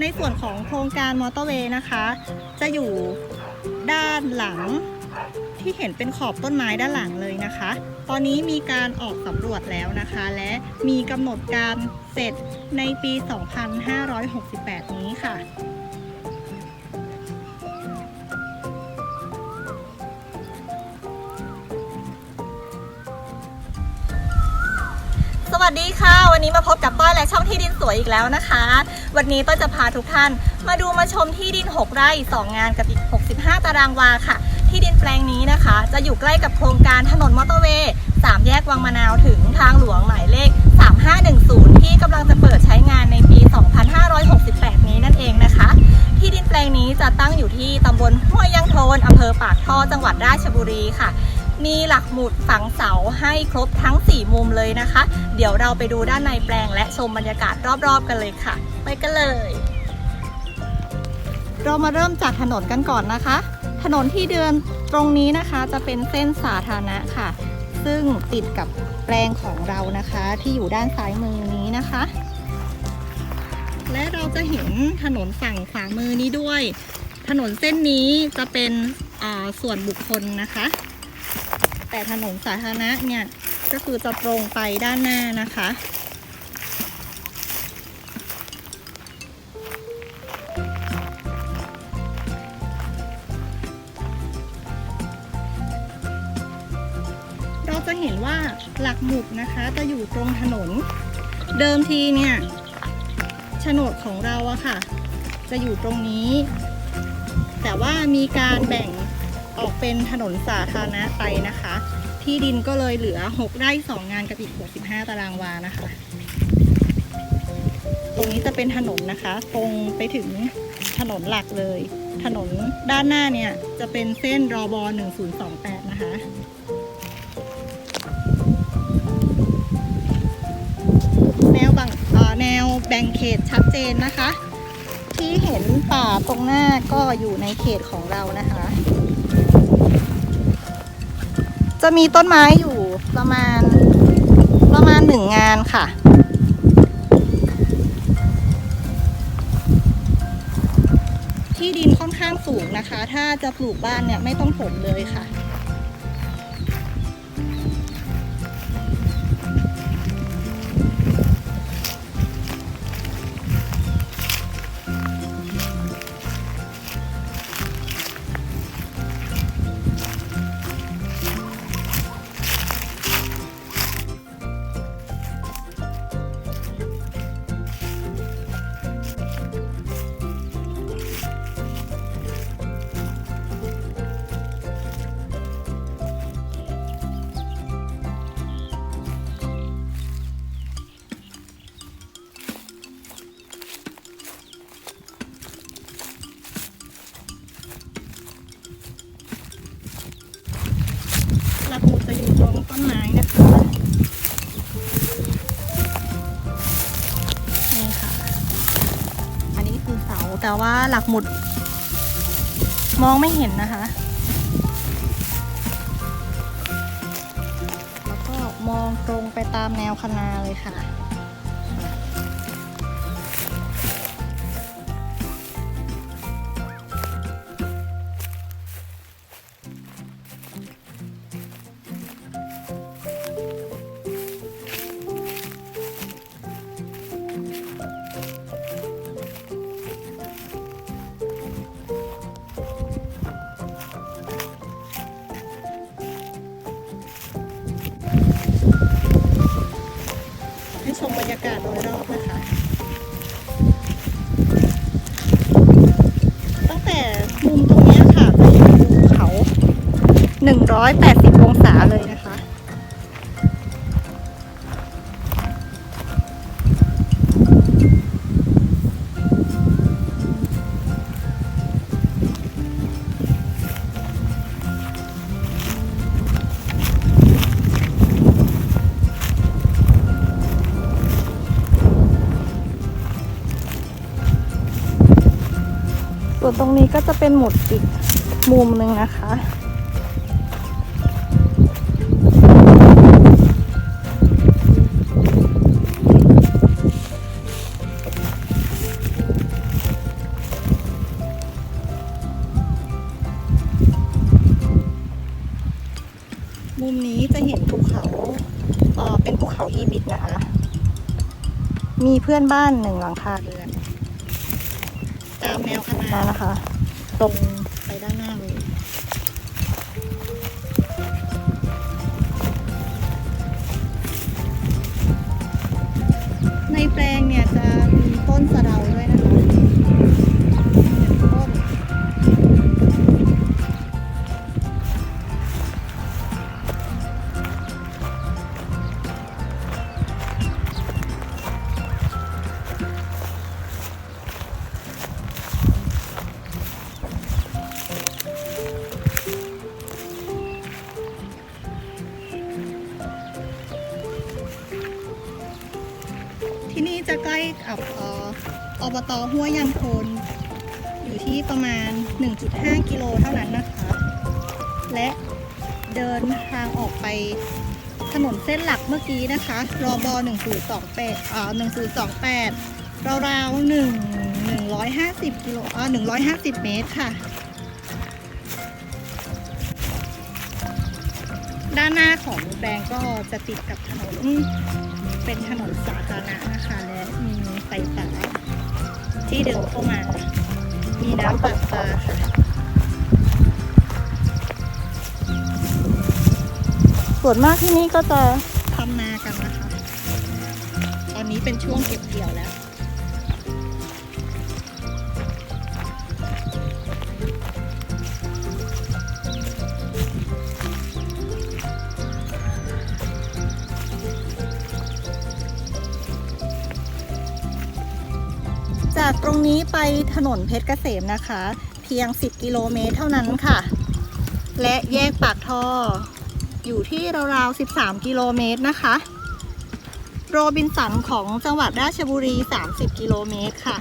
ในส่วนของโครงการมอเตอร์เวย์นะคะ จะอยู่ด้านหลังที่เห็นเป็นขอบต้นไม้ด้านหลังเลยนะคะ ตอนนี้มีการออกสำรวจแล้วนะคะ และมีกำหนดการเสร็จในปี 2568 นี้ค่ะ สวัสดีค่ะ วันนี้มาพบกับต้อยและช่องที่ดินสวยอีกแล้วนะคะ วันนี้ต้อยจะพาทุกท่านมาดูมาชมที่ดิน 6 ไร่ 2 งานกับอีก 65 ตารางวาค่ะ ที่ดินแปลงนี้นะคะ จะอยู่ใกล้กับโครงการถนนมอเตอร์เวย์3แยกวังมะนาวถึงทางหลวงหมายเลข 3510 ที่กำลังจะเปิดใช้งานในปี 2568 นี้นั่นเองนะคะ ที่ดินแปลงนี้จะตั้งอยู่ที่ตำบลห้วยยางโทนอำเภอปากท่อจังหวัดราชบุรีค่ะ มีหลักหมุดฝังเสาให้ครบทั้ง 4 มุมเลยนะคะ เดี๋ยวเราไปดูด้านในแปลงและชมบรรยากาศรอบๆ กันเลยค่ะ ไปกันเลย เรามาเริ่มจากถนนกันก่อนนะคะ ถนนที่เดินตรงนี้นะคะจะเป็นเส้นสาธารณะค่ะ ซึ่งติดกับแปลงของเรานะคะที่อยู่ด้านซ้ายมือนี้นะคะ และเราจะเห็นถนนฝั่งขวามือนี้ด้วย ถนนเส้นนี้จะเป็นส่วนบุคคลนะคะ แต่ถนนสาธารณะเนี่ย ก็คือจะตรงไปด้านหน้านะคะเราจะเห็นว่าหลักหมุดนะคะจะอยู่ตรงถนน เดิมทีเนี่ยโฉนดของเราอะค่ะ จะอยู่ตรงนี้ แต่ว่ามีการแบ่งออกเป็นถนนสาธารณะไปนะคะ ที่ดินก็เลยเหลือ 6ไร่2งานกับอีก65ตารางวานะคะ ตรงนี้จะเป็นถนนนะคะ ตรงไปถึงถนนหลักเลย ถนนด้านหน้าเนี่ย จะเป็นเส้นรอบ1028 นะคะแนวบังแนวแบ่งเขตชัดเจนนะคะ ที่เห็นป่าตรงหน้าก็อยู่ในเขตของเรานะคะ จะมีต้นไม้อยู่ประมาณประมาณหนึ่งงานค่ะ ที่ดินค่อนข้างสูงนะคะ ถ้าจะปลูกบ้านเนี่ยไม่ต้องถมเลยค่ะ แต่ว่าหลักหมุด มองไม่เห็นนะคะ แล้วก็มองตรงไปตามแนวคนาเลยค่ะ 180 องศาเลยนะคะ ส่วนตรงนี้ก็จะเป็นหมุดอีกมุมหนึ่งนะคะ มุมนี้จะเห็นภูเขาเอ่อเป็นภูเขาอีบิดนะคะมีเพื่อนบ้านหนึ่งหลังคาเรือนตามแนวคณะนะคะ ตรงไปด้านหน้าเลย อบตห้วยยันโคนอยู่ที่ประมาณ 1.5 กิโลเท่านั้นนะคะ และเดินทางออกไปถนนเส้นหลักเมื่อกี้นะคะรอบ1028อ่า1028ราวๆ1 150กิโลอ่า150 เมตรค่ะ ด้านหน้าของแปลงก็จะติดกับถนนเป็นถนนสาธารณะนะคะ และมีไฟฟ้า ที่เดินเข้ามา มีน้ำประปาค่ะส่วนมากที่นี่ก็จะทำนากันนะคะ ตอนนี้เป็นช่วงเก็บเกี่ยวแล้ว จากตรงนี้ไปถนนเพชรเกษมนะคะ เพียง 10 กิโลเมตรเท่านั้นค่ะ และแยกปากท่อ อยู่ที่ราวๆ 13 กิโลเมตรนะคะ โรบินสันของจังหวัดราชบุรี 30 กิโลเมตรค่ะ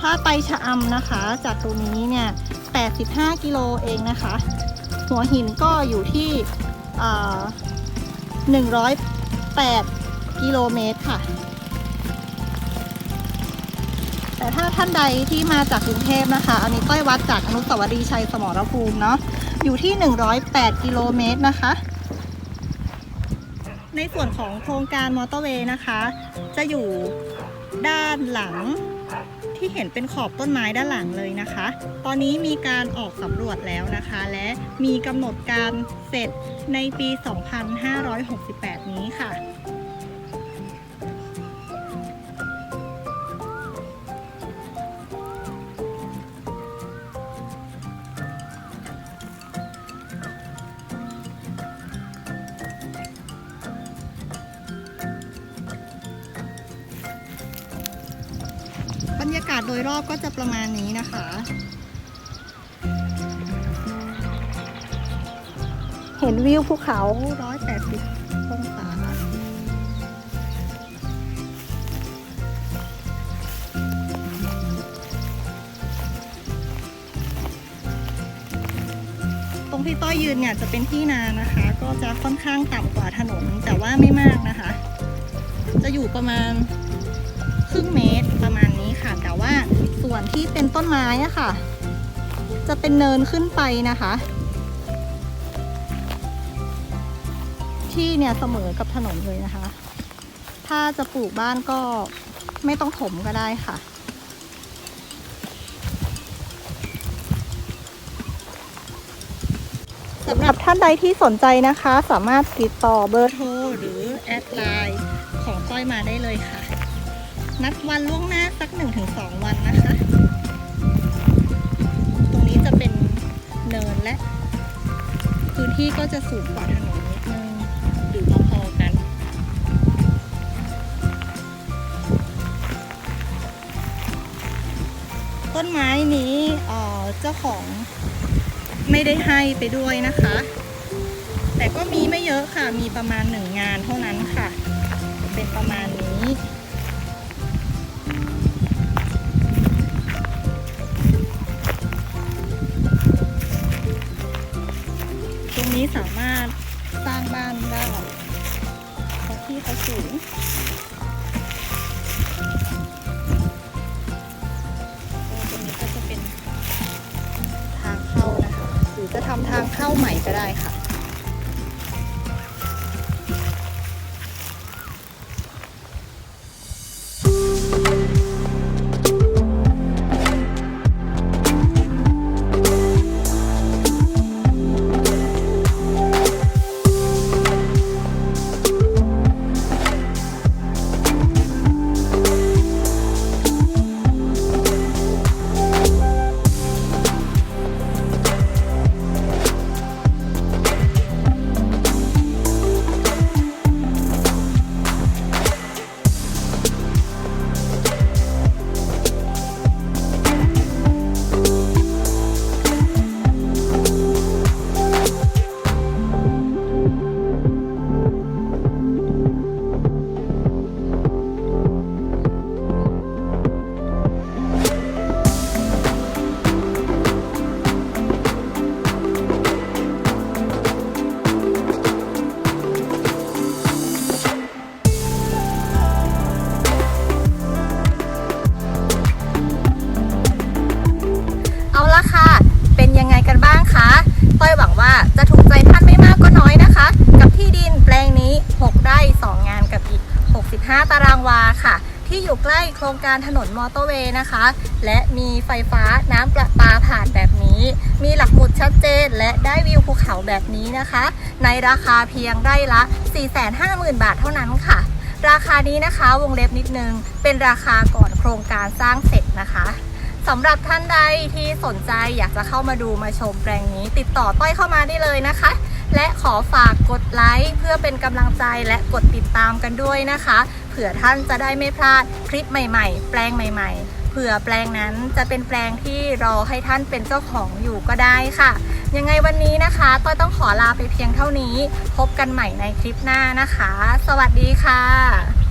ถ้าไปชะอำนะคะ จากตรงนี้เนี่ย 85 กิโลเองนะคะ หัวหินก็อยู่ที่108 กิโลเมตรค่ะ แต่ถ้าท่านใดที่มาจากกรุงเทพนะคะ อันนี้ต้อยวัดจากอนุสาวรีย์ชัยสมรภูมิเนาะอยู่ที่ 108 กิโลเมตรนะคะ ในส่วนของโครงการมอเตอร์เวย์นะคะ จะอยู่ด้านหลังที่เห็นเป็นขอบต้นไม้ด้านหลังเลยนะคะ ตอนนี้มีการออกสำรวจแล้วนะคะ และมีกำหนดการเสร็จในปี 2568 นี้ค่ะ ยากาศโดยรอบก็จะประมาณนี้นะคะ เห็นวิวภูเขา 180องศาตรงที่ต้อยยืนเนี่ยจะเป็นที่นานะคะ ก็จะค่อนข้างต่ำกว่าถนนแต่ว่าไม่มากนะคะ จะอยู่ประมาณครึ่งเมตร วนที่เป็นต้นไม้อะค่ะ จะเป็นเนินขึ้นไปนะคะ ที่เนี่ยเสมอกับถนนเลยนะคะ ถ้าจะปลูกบ้านก็ไม่ต้องถมก็ได้ค่ะสำหรับท่านใดที่สนใจนะคะ สามารถติดต่อเบอร์โทรหรือแอดไลน์ของก้อยมาได้เลยค่ะ นัดวันล่วงหน้าสัก 1-2 วันนะคะ ตรงนี้จะเป็นเนินและ พื้นที่ก็จะสูงกว่าถนนนิดนึงหรือพอๆกัน ต้นไม้นี้เอ่อเจ้าของไม่ได้ให้ไปด้วยนะคะ แต่ก็มีไม่เยอะค่ะ มีประมาณหนึ่งงานเท่านั้นค่ะ เป็นประมาณนี้ นี้สามารถสร้างบ้านได้เพราะที่เขาสูงตรงนี้ก็จะเป็นทางเข้านะคะ หรือจะทำทางางเข้าใหม่ก็ได้ค่ะ ล้โครงการถนนมอเตอร์เวย์นะคะ และมีไฟฟ้าน้ำประปาผ่านแบบนี้ มีหลักหมุดชัดเจน และได้วิวภูเขาแบบนี้นะคะ ในราคาเพียงไร่ละ 450,000 บาทเท่านั้นค่ะ ราคานี้นะคะวงเล็บนิดนึง เป็นราคาก่อนโครงการสร้างเสร็จนะคะสำหรับท่านใดที่สนใจอยากจะเข้ามาดูมาชมแปลงนี้ ติดต่อต้อยเข้ามาได้เลยนะคะ และขอฝากกดไลค์เพื่อเป็นกำลังใจและกดติดตามกันด้วยนะคะ เผื่อท่านจะได้ไม่พลาดคลิปใหม่ ๆ แปลงใหม่ ๆ เผื่อแปลงนั้นจะเป็นแปลงที่รอให้ท่านเป็นเจ้าของอยู่ก็ได้ค่ะ ยังไงวันนี้นะคะต้อยต้องขอลาไปเพียงเท่านี้ พบกันใหม่ในคลิปหน้านะคะ สวัสดีค่ะ